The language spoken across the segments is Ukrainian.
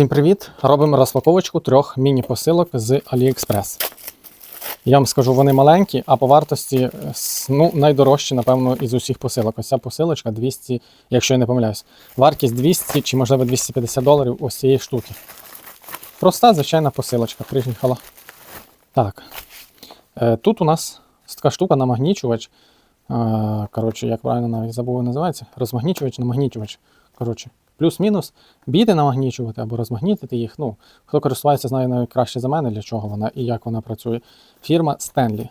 Всім привіт! Робимо розпаковочку трьох міні-посилок з AliExpress. Я вам скажу, вони маленькі, а по вартості е, ну, найдорожчі, напевно, із усіх посилок. Ось ця посилочка 200, якщо я не помиляюсь. Вартість 200 чи, можливо, 250 доларів ось цієї штуки. Проста, звичайна посилочка. Приїхала. Так. Е, Тут у нас така штука намагнічувач. Е, Коротше, як правильно навіть забув, називається. Розмагнічувач, намагнічувач. Коротше, плюс-мінус. Біти намагнічувати або розмагнітити їх. Ну, хто користувається, знає навіть краще за мене, для чого вона і як вона працює. Фірма Stanley.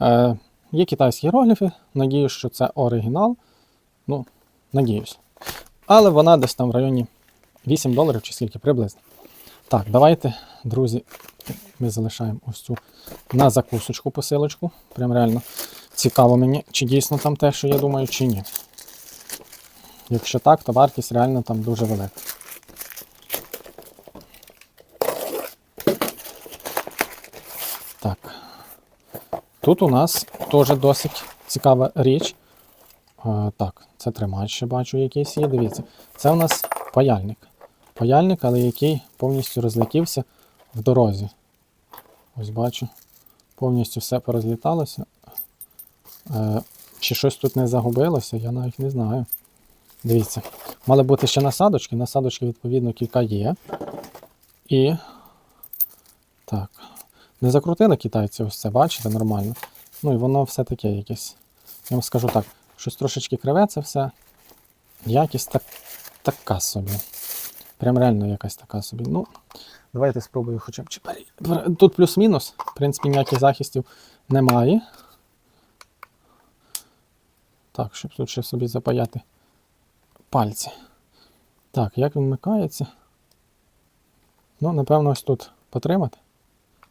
Е, є китайські іерогліфи. Надіюсь, що це оригінал. Ну, надіюсь. Але вона десь там в районі 8 доларів чи скільки приблизно. Так, давайте, друзі, ми залишаємо ось цю на закусочку посилочку. Прям реально цікаво мені, чи дійсно там те, що я думаю, чи ні. Якщо так, то вартість реально там дуже велика. Так. Тут у нас теж досить цікава річ. Е, так, це тримач ще бачу якийсь є. Дивіться. Це у нас паяльник. Паяльник, але який повністю розлетівся в дорозі. Ось бачу. Повністю все порозліталося. Е, чи щось тут не загубилося, я навіть не знаю. Дивіться, мали бути ще насадочки. Насадочки, відповідно, кілька є. І. Так. Не закрутили китайці ось це, бачите, нормально. Ну і воно все таке якесь. Я вам скажу так, щось трошечки криве це все. Якість так, така собі. Прям реально якась така собі. Ну, давайте спробую хоча б пере- Тут плюс-мінус. В принципі, ніяких захистів немає. Так, щоб тут ще собі запаяти пальці. Так, як він вмикається? Ну, напевно, ось тут потримати.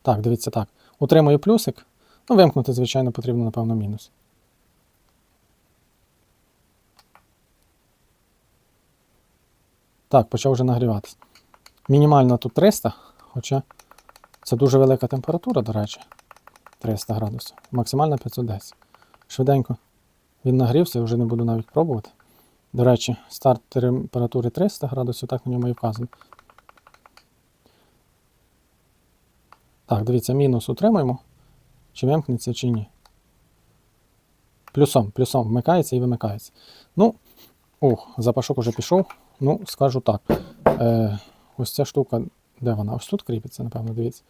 Так, дивіться так. Утримую плюсик. Ну, вимкнути, звичайно, потрібно, напевно, мінус. Так, почав вже нагріватися. Мінімально тут 300, хоча це дуже велика температура, до речі. 300 градусів. Максимально 510. Швиденько він нагрівся, вже не буду навіть пробувати. До речі, старт температури 300 градусів, так на ньому і вказано. Так, дивіться, мінус утримуємо. Чи вимкнеться, чи ні. Плюсом, плюсом вмикається і вимикається. Ну, ух, запашок уже пішов. Ну, скажу так. Е, ось ця штука, де вона? Ось тут кріпиться, напевно, дивіться.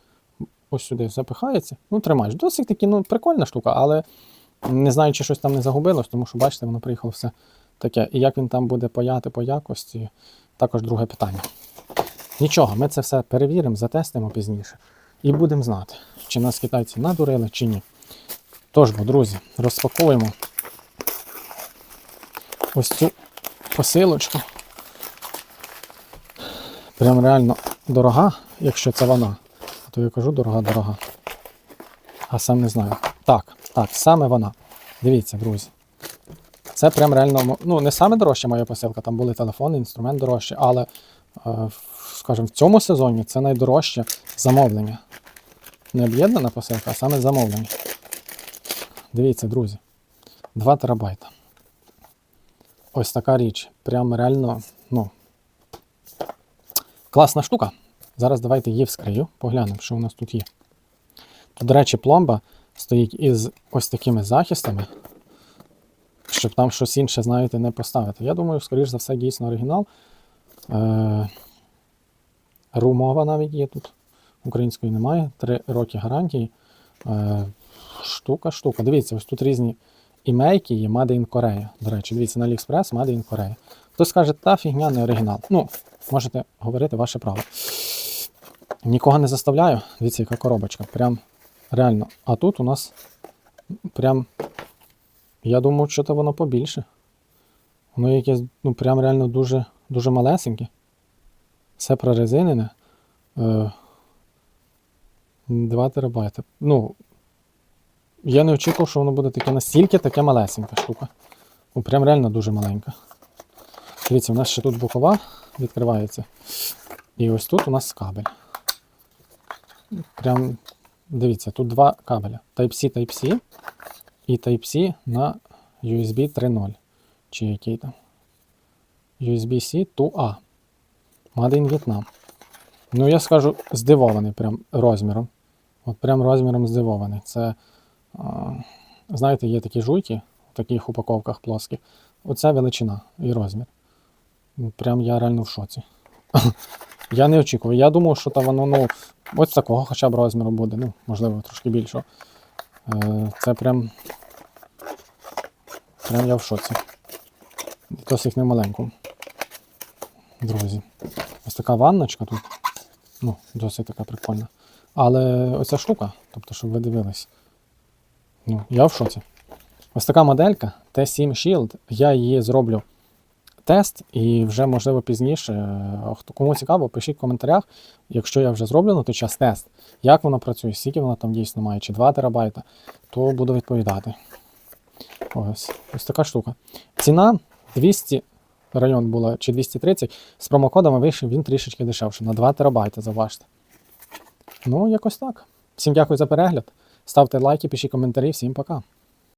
Ось сюди запихається. Ну, тримаєш. Досить таки, ну, прикольна штука, але не знаю, чи щось там не загубилось, тому що, бачите, воно приїхало все таке. І як він там буде паяти по якості, також друге питання. Нічого, ми це все перевіримо, затестимо пізніше. І будемо знати, чи нас китайці надурили, чи ні. Тож, бо, друзі, розпаковуємо ось цю посилочку. Прям реально дорога, якщо це вона. То я кажу дорога-дорога. А сам не знаю. Так, так, саме вона. Дивіться, друзі. Це прям реально, ну, не саме дорожча моя посилка, там були телефони, інструмент дорожчий, але, е, скажімо, в цьому сезоні це найдорожче замовлення. Не об'єднана посилка, а саме замовлення. Дивіться, друзі. 2 терабайта. Ось така річ. Прям реально, ну. Класна штука. Зараз давайте її вскрию, поглянемо, що у нас тут є. Тут, до речі, пломба стоїть із ось такими захистами, щоб там щось інше, знаєте, не поставити. Я думаю, скоріш за все, дійсно оригінал. Е- Румова навіть є тут. Української немає. Три роки гарантії. Е- штука, штука. Дивіться, ось тут різні імейки є Made in Korea. До речі, дивіться на AliExpress Made in Korea. Хтось скаже, та фігня не оригінал. Ну, можете говорити ваше право. Нікого не заставляю. Дивіться, яка коробочка. Прям реально. А тут у нас прям. Я думаю, що то воно побільше. Воно якесь, ну, прям реально дуже, дуже малесеньке. Все прорезинене. Е, 2 терабайти. Ну, я не очікував, що воно буде таке настільки таке малесенька штука. Ну, прям реально дуже маленька. Дивіться, у нас ще тут бокова відкривається. І ось тут у нас кабель. Прям, дивіться, тут два кабеля. Type-C, Type-C і Type-C на USB 3.0. Чи який там. USB-C 2A. Made in Vietnam. Ну, я скажу, здивований прям розміром. От прям розміром здивований. Це, знаєте, є такі жуйки в таких упаковках плоских. Оця величина і розмір. Ну, Прям я реально в шоці. я не очікував. Я думав, що там воно, ну, ось такого хоча б розміру буде, ну, можливо, трошки більшого. Е, Це прям. Прям я в шоці. Досить немаленьку. Друзі. Ось така ванночка тут. Ну, досить така прикольна. Але оця штука, тобто, щоб ви дивились. Ну, я в шоці. Ось така моделька T7 Shield. Я її зроблю тест і вже, можливо, пізніше. кому цікаво, пишіть в коментарях, якщо я вже зроблю на той час тест, як вона працює, скільки вона там дійсно має, чи 2 терабайта, то буду відповідати. Ось, ось така штука. Ціна 200 район була чи 230. З промокодами вийшов він трішечки дешевше, на 2 терабайти, заважте. Ну, якось так. Всім дякую за перегляд. Ставте лайки, пишіть коментарі, всім пока.